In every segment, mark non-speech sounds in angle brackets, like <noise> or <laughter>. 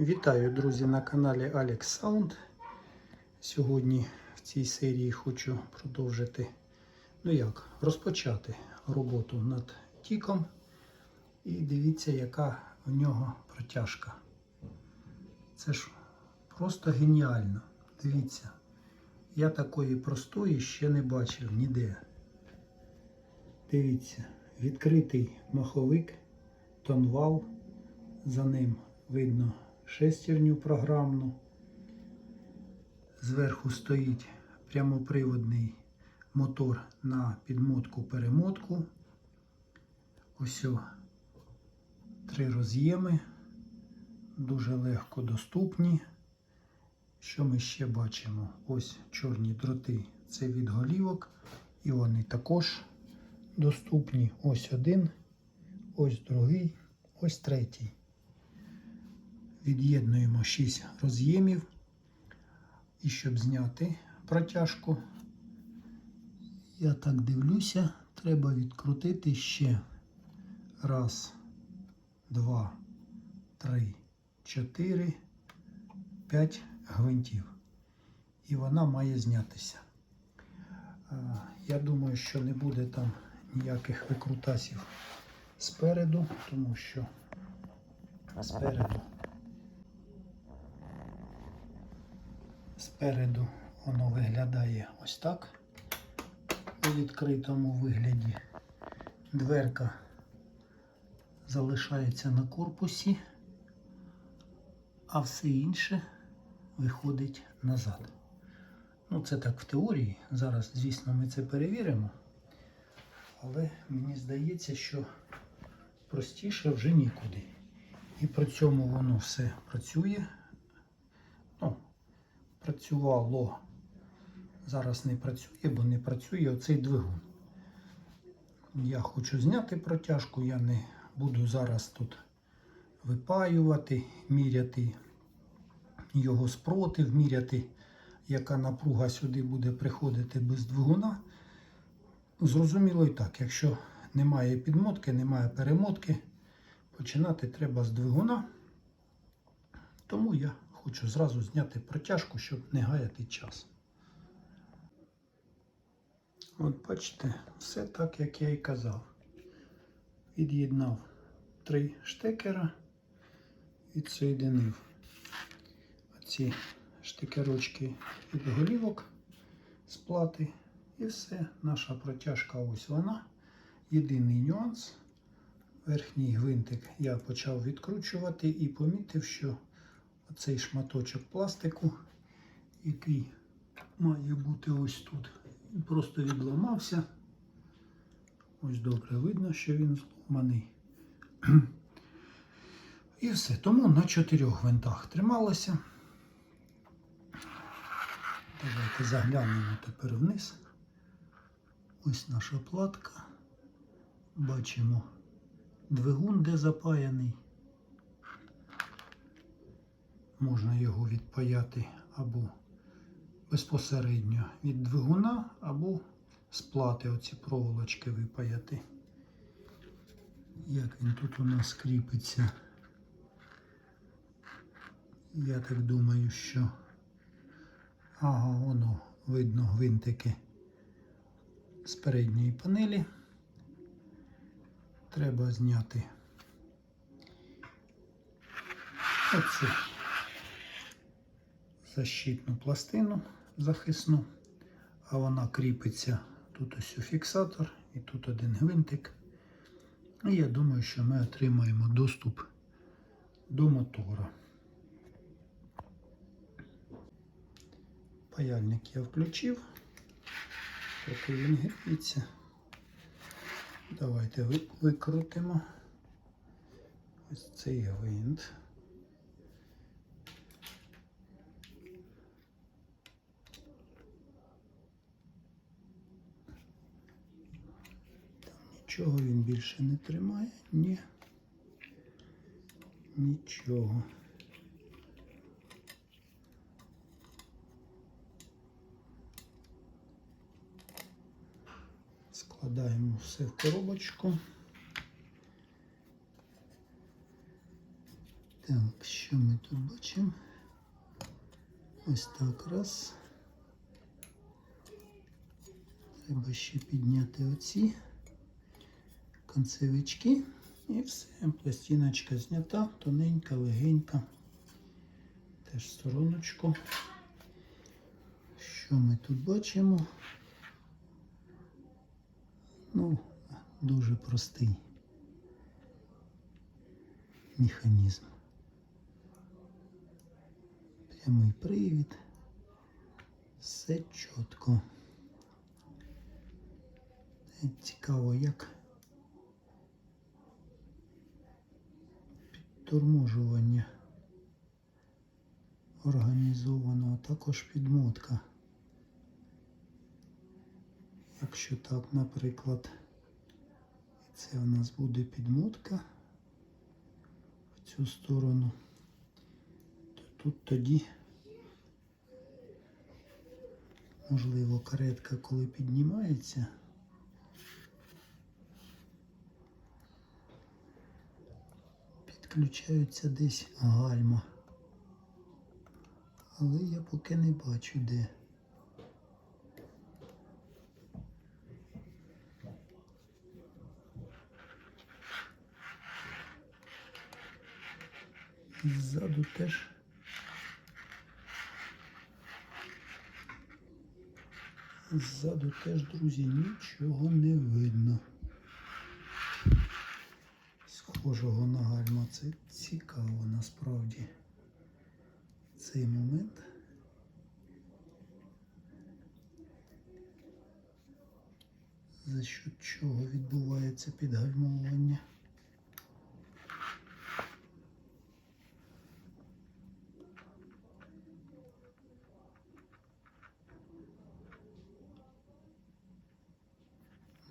Вітаю, друзі, на каналі Alex Sound. Сьогодні в цій серії хочу продовжити, ну як, розпочати роботу над тіком. І дивіться, яка в нього протяжка. Це ж просто геніально. Дивіться, я такої простої ще не бачив ніде. Дивіться, відкритий маховик, тонвал, за ним видно шестерню програмну. Зверху стоїть прямоприводний мотор на підмотку-перемотку. Ось три роз'єми, дуже легко доступні. Що ми ще бачимо? Ось чорні дроти це від голівок, і вони також доступні. Ось один, ось другий, ось третій. Від'єднуємо 6 роз'ємів. І щоб зняти протяжку, я так дивлюся, треба відкрутити ще раз, два, три, чотири, п'ять гвинтів. І вона має знятися. Я думаю, що не буде там ніяких викрутасів спереду, тому що спереду. Спереду воно виглядає ось так. У відкритому вигляді дверка залишається на корпусі, а все інше виходить назад. Ну, це так в теорії. Зараз, звісно, ми це перевіримо. Але мені здається, що простіше вже нікуди. І при цьому воно все працює. Працювало. Зараз не працює, бо не працює оцей двигун. Я хочу зняти протяжку, я не буду зараз тут випаювати, міряти його спротив, міряти, яка напруга сюди буде приходити без двигуна. Зрозуміло і так, якщо немає підмотки, немає перемотки, починати треба з двигуна. Тому я хочу зразу зняти протяжку, щоб не гаяти час. От бачите, все так, як я і казав. Від'єднав три штекера, відсоєдинив ці штекерочки від голівок з плати. І все, наша протяжка ось вона. Єдиний нюанс. Верхній гвинтик я почав відкручувати і помітив, що оцей шматочок пластику, який має бути ось тут, він просто відламався. Ось добре видно, що він зломаний. <clears throat> І все. Тому на чотирьох гвинтах трималося. Давайте заглянемо тепер вниз. Ось наша платка. Бачимо двигун, де запаяний. Можна його відпаяти або безпосередньо від двигуна, або з плати оці проволочки випаяти. Як він тут у нас кріпиться? Я так думаю, що ага, воно видно гвинтики з передньої панелі. Треба зняти оцю защитну пластину захисну, а вона кріпиться тут ось у фіксатор і тут один гвинтик. І я думаю, що ми отримаємо доступ до мотора. Паяльник я включив, поки він гріється. Давайте викрутимо ось цей гвинт. Нічого він більше не тримає, ні. Нічого. Складаємо все в коробочку. Так, що ми тут бачимо? Ось так раз. Треба ще підняти оці концевички. І все, пластиночка знята, тоненька, легенька. Теж стороночку. Що ми тут бачимо? Ну, дуже простий механізм. Прямий привід. Все чітко. Цікаво, як підторможування організовано, а також підмотка. Якщо так, наприклад, це у нас буде підмотка в цю сторону, то тут тоді, можливо, каретка, коли піднімається, підключаються десь гальма. Але я поки не бачу де. Ззаду теж. Ззаду теж, друзі, нічого не видно. Схожого на гальма. Це цікаво насправді. Цей момент. За що чого відбувається підгальмовування?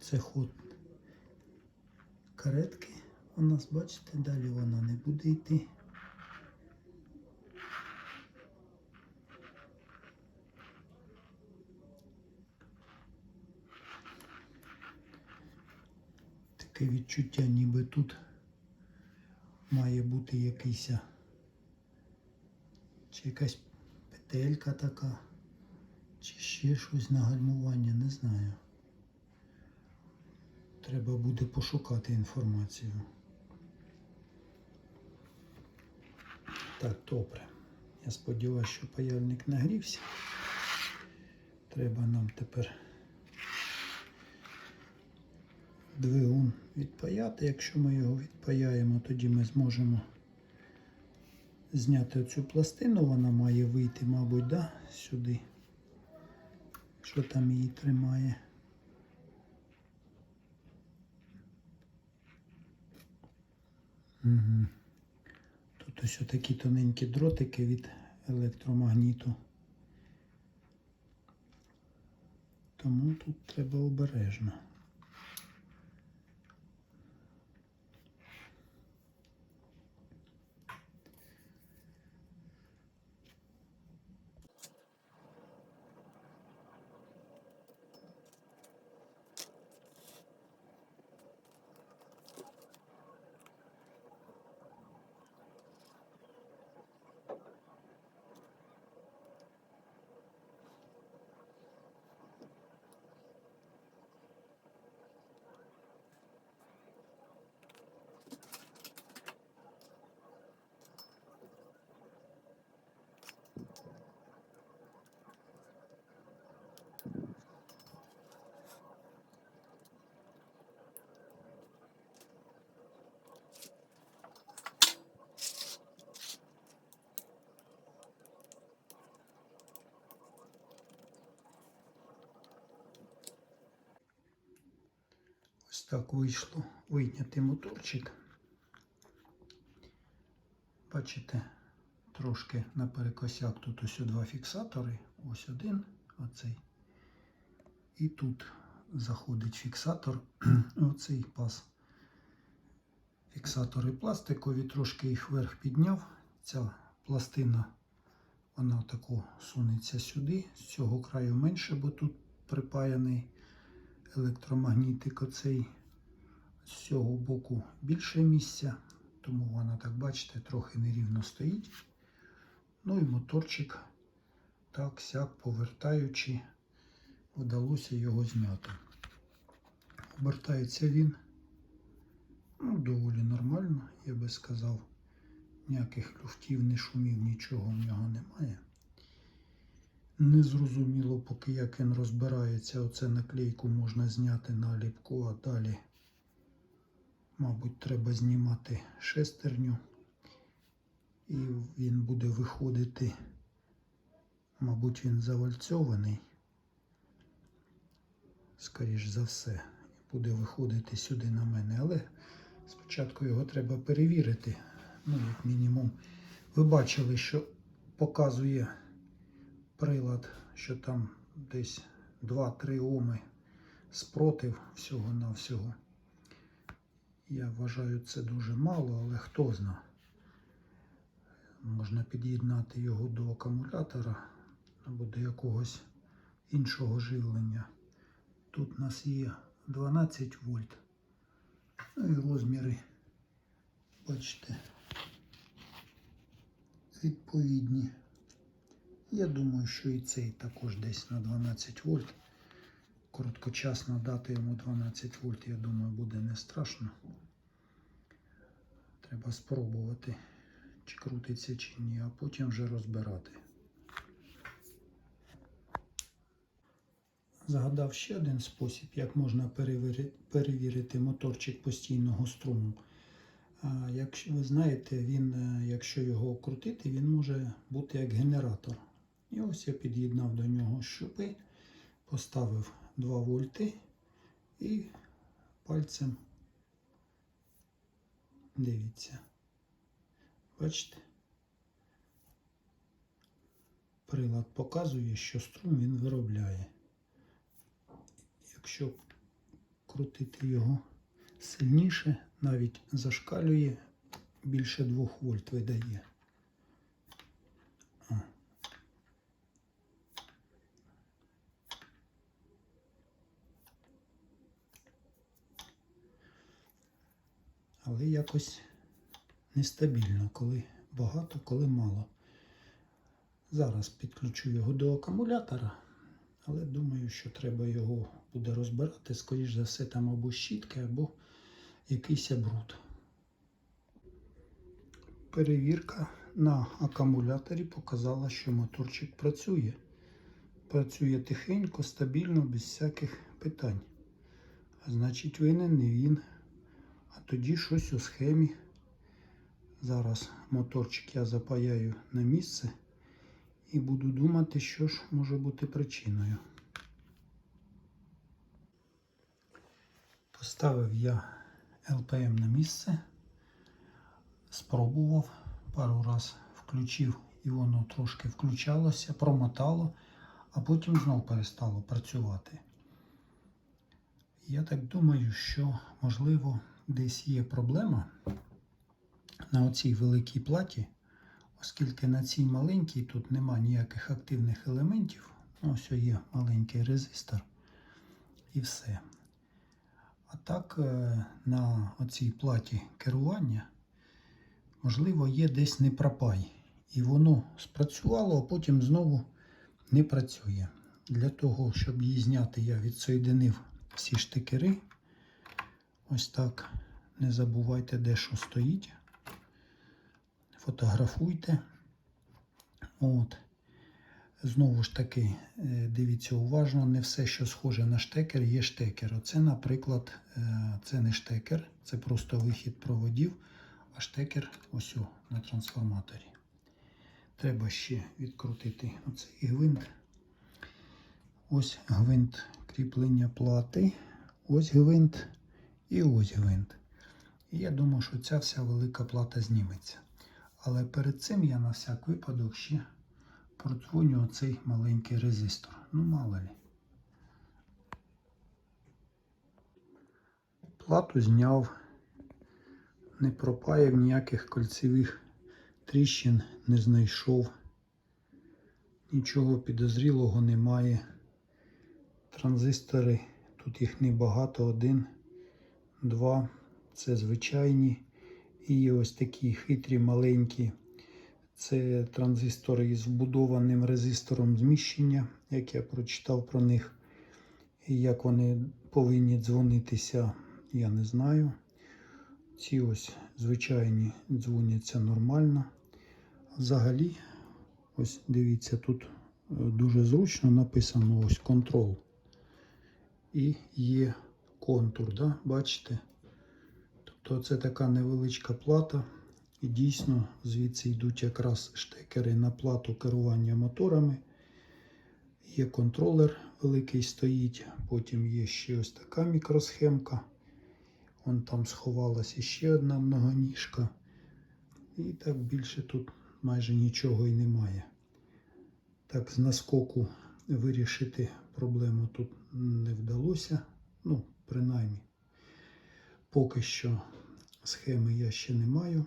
Це ход каретки. У нас, бачите, далі вона не буде йти. Таке відчуття, ніби тут має бути якийсь чи якась петелька така, чи ще щось на гальмування, не знаю. Треба буде пошукати інформацію. Так, добре. Я сподіваюся, що паяльник нагрівся. Треба нам тепер двигун відпаяти. Якщо ми його відпаяємо, тоді ми зможемо зняти цю пластину. Вона має вийти, мабуть, да, сюди. Що там її тримає? Угу. Тут ось такі тоненькі дротики від електромагніту. Тому тут треба обережно. Ось так вийшло вийняти моторчик. Бачите, трошки наперекосяк тут ось два фіксатори. Ось один, оцей. І тут заходить фіксатор, <clears throat> оцей пас. Фіксатори пластикові, трошки їх вверх підняв. Ця пластина, вона тако сунеться сюди. З цього краю менше, бо тут припаяний електромагнітик оцей з цього боку більше місця. тому вона, так бачите, трохи нерівно стоїть. Ну і моторчик, так сяк повертаючи, вдалося його зняти. Обертається він ну, доволі нормально, я би сказав. Ніяких люфтів, ні шумів, нічого в нього немає. Незрозуміло, поки як він розбирається, оце наклейку можна зняти на ліпку, а далі, мабуть, треба знімати шестерню. І він буде виходити, мабуть, він завальцьований, скоріш за все, буде виходити сюди на мене. Але спочатку його треба перевірити. Ну, як мінімум, ви бачили, що показує прилад, що там десь 2-3 оми спротив всього-навсього. Я вважаю, це дуже мало, але хто зна. Можна під'єднати його до акумулятора або до якогось іншого живлення. Тут у нас є 12 вольт. Ну і розміри, бачите, відповідні. Я думаю, що і цей також десь на 12 вольт. Короткочасно дати йому 12 вольт, я думаю, буде не страшно. Треба спробувати, чи крутиться, чи ні, а потім вже розбирати. Згадав ще один спосіб, як можна перевірити, моторчик постійного струму. Якщо ви знаєте, він, е, якщо його крутити, він може бути як генератор. І ось я під'єднав до нього щупи, поставив 2 вольти і пальцем дивіться. Бачите? Прилад показує, що струм він виробляє. Якщо крутити його сильніше, навіть зашкалює, більше 2 вольт видає. Але якось нестабільно, коли багато, коли мало. Зараз підключу його до акумулятора, але думаю, що треба його буде розбирати. Скоріш за все, там або щітки, або якийсь бруд. Перевірка на акумуляторі показала, що моторчик працює. Працює тихенько, стабільно, без всяких питань. А значить, винен не він. А тоді щось у схемі. Зараз моторчик я запаяю на місце і буду думати, що ж може бути причиною. Поставив я ЛПМ на місце, спробував пару раз включив і воно трошки включалося, промотало, а потім знов перестало працювати. Я так думаю, що можливо десь є проблема на оцій великій платі, оскільки на цій маленькій тут нема ніяких активних елементів. Ось є маленький резистор і все. А так, е, на оцій платі керування, можливо, є десь непропай. І воно спрацювало, а потім знову не працює. Для того, щоб її зняти, я відсоєдинив всі штикери. Ось так. Не забувайте, де що стоїть. Фотографуйте. От. Знову ж таки, е, дивіться уважно, не все, що схоже на штекер, є штекер. Оце, наприклад, е, це не штекер, це просто вихід проводів, а штекер ось на трансформаторі. Треба ще відкрутити оцей гвинт. Ось гвинт кріплення плати, ось гвинт і ось гвинт. І я думаю, що ця вся велика плата зніметься. Але перед цим я на всяк випадок ще продзвоню оцей маленький резистор. Ну, мало ли. Плату зняв, не пропаяв ніяких кольцевих тріщин, не знайшов. Нічого підозрілого немає. Транзистори, тут їх небагато, один, два. Це звичайні. І є ось такі хитрі маленькі. Це транзистори із вбудованим резистором зміщення, як я прочитав про них. І як вони повинні дзвонитися, я не знаю. Ці ось звичайні дзвоняться нормально. Взагалі, ось дивіться, тут е, дуже зручно написано ось контрол. І є контур, да? бачите? Тобто це така невеличка плата. І дійсно звідси йдуть якраз штекери на плату керування моторами. Є контролер великий стоїть, потім є ще ось така мікросхемка. Вон там сховалась іще одна многоніжка. І так більше тут майже нічого і немає. Так, з наскоку вирішити проблему тут не вдалося. Ну, принаймні, поки що схеми я ще не маю.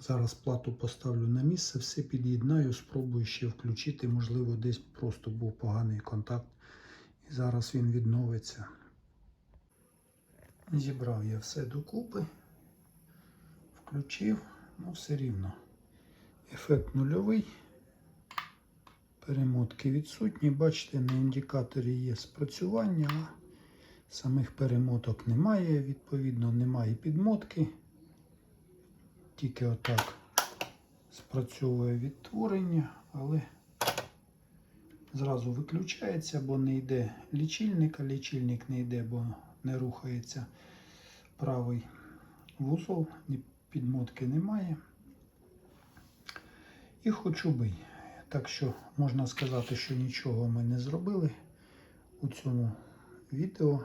Зараз плату поставлю на місце, все під'єднаю, спробую ще включити. Можливо, десь просто був поганий контакт. І зараз він відновиться. Зібрав я все докупи, включив, ну все рівно. Ефект нульовий. Перемотки відсутні. Бачите, на індикаторі є спрацювання, а самих перемоток немає. Відповідно, немає підмотки. Тільки отак спрацьовує відтворення, але зразу виключається, бо не йде лічильник, а лічильник не йде, бо не рухається правий вузол, підмотки немає. І хочу би. Так що можна сказати, що нічого ми не зробили у цьому відео.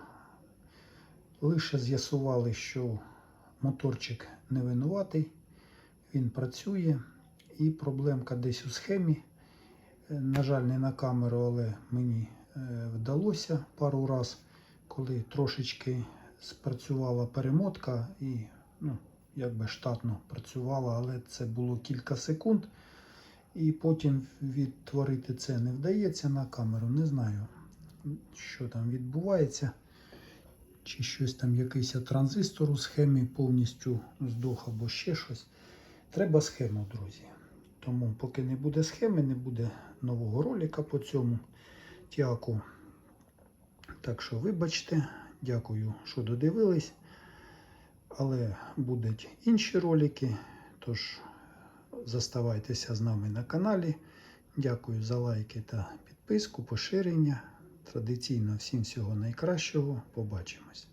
Лише з'ясували, що моторчик не винуватий, він працює і проблемка десь у схемі. Е, На жаль, не на камеру, але мені е, вдалося пару раз, коли трошечки спрацювала перемотка і ну, якби штатно працювала, але це було кілька секунд. І потім відтворити це не вдається на камеру. Не знаю, що там відбувається. Чи щось там, якийсь транзистор у схемі повністю здох або ще щось. Треба схему, друзі. Тому, поки не буде схеми, не буде нового ролика по цьому тяку. Так що, вибачте, дякую, що додивились. Але будуть інші ролики. Тож, заставайтеся з нами на каналі. Дякую за лайки та підписку, поширення. Традиційно всім всього найкращого. Побачимось.